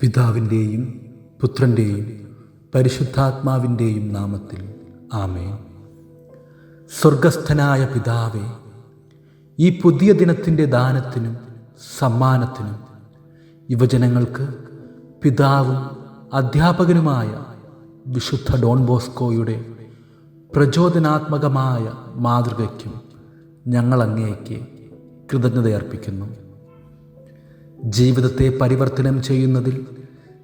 പിതാവിന്റെയും പുത്രന്റെയും പരിശുദ്ധാത്മാവിന്റെയും നാമത്തിൽ ആമേ സ്വർഗസ്ഥനായ പിതാവേ ഈ പുതിയ ദിനത്തിന്റെ ദാനത്തിനും സമ്മാനത്തിനും യുവജനങ്ങൾക്ക് പിതാവും അധ്യാപകനുമായ വിശുദ്ധ ഡോൺ ബോസ്കോയുടെ പ്രചോദനാത്മകമായ മാതൃകയ്ക്കും ഞങ്ങൾ അങ്ങേക്ക് കൃതജ്ഞതയർപ്പിക്കുന്നു. ജീവിതത്തെ പരിവർത്തനം ചെയ്യുന്നതിൽ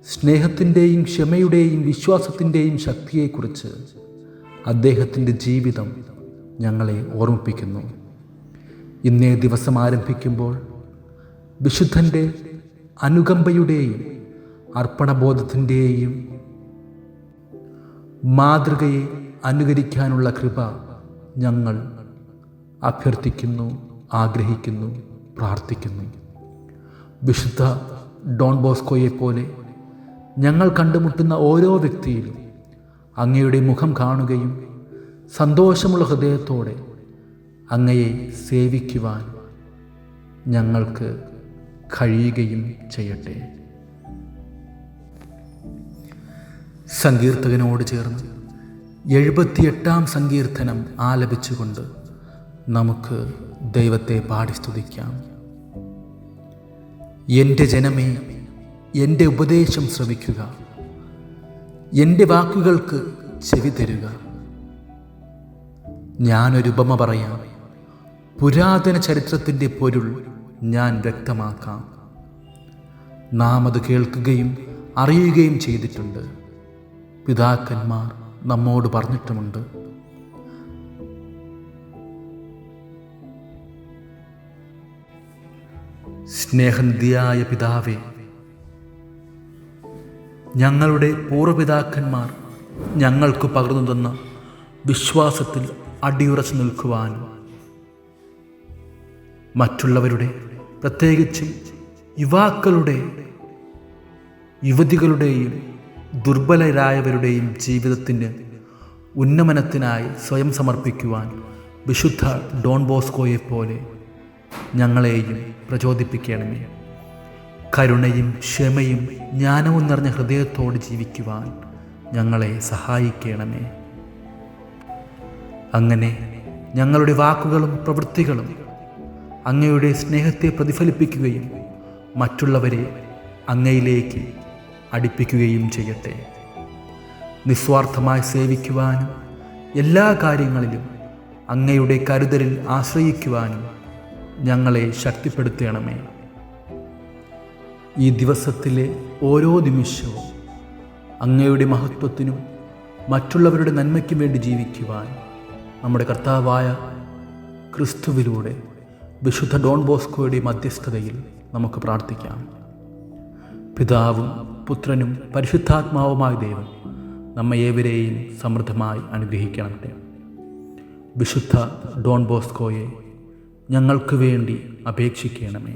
സ്നേഹത്തിന്റെയും ക്ഷമയുടെയും വിശ്വാസത്തിന്റെയും ശക്തിയെക്കുറിച്ച് അദ്ദേഹത്തിന്റെ ജീവിതം ഞങ്ങളെ ഓർമ്മിപ്പിക്കുന്നു. ഇന്നേ ദിവസം ആരംഭിക്കുമ്പോൾ വിശുദ്ധന്റെ അനുകമ്പയുടെയും അർപ്പണബോധത്തിന്റെയും മാതൃകയെ അനുകരിക്കാനുള്ള കൃപ ഞങ്ങൾ അഭ്യർത്ഥിക്കുന്നു ആഗ്രഹിക്കുന്നു പ്രാർത്ഥിക്കുന്നു. വിശുദ്ധ ഡോൺ ബോസ്കോയെ പോലെ ഞങ്ങൾ കണ്ടുമുട്ടുന്ന ഓരോ വ്യക്തിയിലും അങ്ങയുടെ മുഖം കാണുകയും സന്തോഷമുള്ള ഹൃദയത്തോടെ അങ്ങയെ സേവിക്കുവാൻ ഞങ്ങൾക്ക് കഴിയുകയും ചെയ്യട്ടെ. സങ്കീർത്തകനോട് ചേർന്ന് എഴുപത്തിയെട്ടാം സങ്കീർത്തനം ആലപിച്ചുകൊണ്ട് നമുക്ക് ദൈവത്തെ പാടി സ്തുതിക്കാം. എന്റെ ജനമേ എന്റെ ഉപദേശം ശ്രവിക്കുക എന്റെ വാക്കുകൾക്ക് ചെവി തരുക. ഞാനൊരു ഉപമ പറയാം. പുരാതന ചരിത്രത്തിന്റെ പൊരുൾ ഞാൻ വ്യക്തമാക്കാം. നാം അത് കേൾക്കുകയും അറിയുകയും ചെയ്തിട്ടുണ്ട്. പിതാക്കന്മാർ നമ്മോട് പറഞ്ഞിട്ടുമുണ്ട്. സ്നേഹനിധിയായ പിതാവേ ഞങ്ങളുടെ പൂർവപിതാക്കന്മാർ ഞങ്ങൾക്ക് പകർന്നു തന്ന വിശ്വാസത്തിൽ അടിയുറച്ചു നിൽക്കുവാനും മറ്റുള്ളവരുടെ പ്രത്യേകിച്ചും യുവാക്കളുടെ യുവതികളുടെയും ദുർബലരായവരുടെയും ജീവിതത്തിന് ഉന്നമനത്തിനായി സ്വയം സമർപ്പിക്കുവാൻ വിശുദ്ധ ഡോൺ ബോസ്കോയെ പോലെ ഞങ്ങളെയും പ്രചോദിപ്പിക്കണമേ. കരുണയും ക്ഷമയും ജ്ഞാനവും നിറഞ്ഞ ഹൃദയത്തോട് ജീവിക്കുവാൻ ഞങ്ങളെ സഹായിക്കണമേ. അങ്ങനെ ഞങ്ങളുടെ വാക്കുകളും പ്രവൃത്തികളും അങ്ങയുടെ സ്നേഹത്തെ പ്രതിഫലിപ്പിക്കുകയും മറ്റുള്ളവരെ അങ്ങയിലേക്ക് അടുപ്പിക്കുകയും ചെയ്യട്ടെ. നിസ്വാർത്ഥമായി സേവിക്കുവാനും എല്ലാ കാര്യങ്ങളിലും അങ്ങയുടെ കരുതലിൽ ആശ്രയിക്കുവാനും ഞങ്ങളെ ശക്തിപ്പെടുത്തണമേ. ഈ ദിവസത്തിലെ ഓരോ നിമിഷവും അങ്ങയുടെ മഹത്വത്തിനും മറ്റുള്ളവരുടെ നന്മയ്ക്കും വേണ്ടി ജീവിക്കുവാൻ നമ്മുടെ കർത്താവായ ക്രിസ്തുവിലൂടെ വിശുദ്ധ ഡോൺ ബോസ്കോയുടെ മധ്യസ്ഥതയിൽ നമുക്ക് പ്രാർത്ഥിക്കാം. പിതാവും പുത്രനും പരിശുദ്ധാത്മാവുമായ ദൈവം നമ്മെ ഏവരെയും സമൃദ്ധമായി അനുഗ്രഹിക്കണമേ. വിശുദ്ധ ഡോൺ ബോസ്കോയെ ഞങ്ങൾക്ക് വേണ്ടി അപേക്ഷിക്കണമേ.